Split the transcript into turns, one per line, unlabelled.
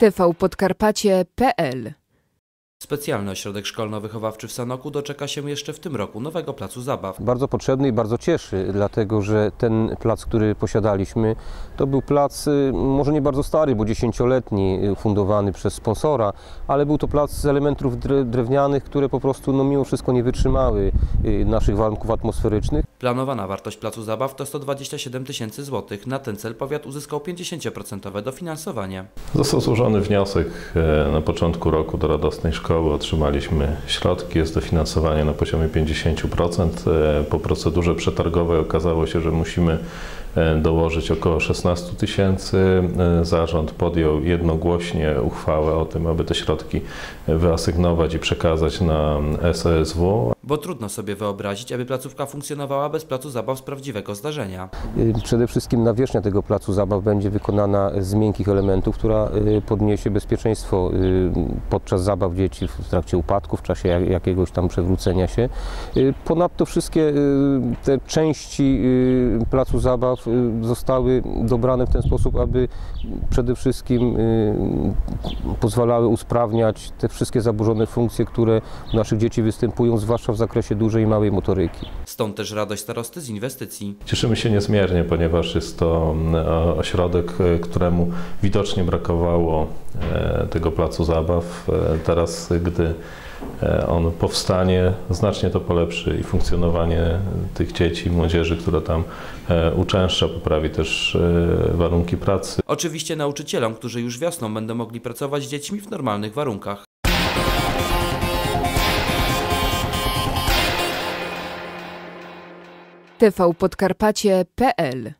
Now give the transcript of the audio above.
tvpodkarpacie.pl
Specjalny ośrodek szkolno-wychowawczy w Sanoku doczeka się jeszcze w tym roku nowego placu zabaw.
Bardzo potrzebny i bardzo cieszy, dlatego że ten plac, który posiadaliśmy, to był plac y, może nie bardzo stary, bo dziesięcioletni, y, fundowany przez sponsora, ale był to plac z elementów dre- drewnianych, które po prostu no, mimo wszystko nie wytrzymały y, naszych warunków atmosferycznych.
Planowana wartość placu zabaw to 127 tysięcy złotych. Na ten cel powiat uzyskał 50% dofinansowanie.
Został złożony wniosek e, na początku roku do radosnej szkoły. Otrzymaliśmy środki, jest dofinansowanie na poziomie 50%. E, Po procedurze przetargowej okazało się, że musimy dołożyć około 16 tysięcy. E, Zarząd podjął jednogłośnie uchwałę o tym, aby te środki wyasygnować i przekazać na SESW.
Bo trudno sobie wyobrazić, aby placówka funkcjonowała bez placu zabaw z prawdziwego zdarzenia.
Y, Przede wszystkim nawierzchnia tego placu zabaw będzie wykonana z miękkich elementów, która podniesie bezpieczeństwo podczas zabaw dzieci w trakcie upadku, w czasie jak- jakiegoś tam przewrócenia się. Ponadto wszystkie te części placu zabaw y, zostały dobrane w ten sposób, aby przede wszystkim y, pozwalały usprawniać te wszystkie zaburzone funkcje, które u naszych dzieci występują, zwłaszcza w zakresie dużej i małej motoryki.
Stąd też radość starosty z inwestycji.
Cieszymy się niezmiernie, ponieważ jest to o- ośrodek, e, któremu widocznie brakowało e, tego placu zabaw. E, Teraz, gdy e, on powstanie, znacznie to polepszy i funkcjonowanie tych dzieci i młodzieży, która tam e, uczęszcza, poprawi też e, warunki pracy.
Oczywiście nauczycielom, którzy już wiosną będą mogli pracować z dziećmi w normalnych warunkach.
tvpodkarpacie.pl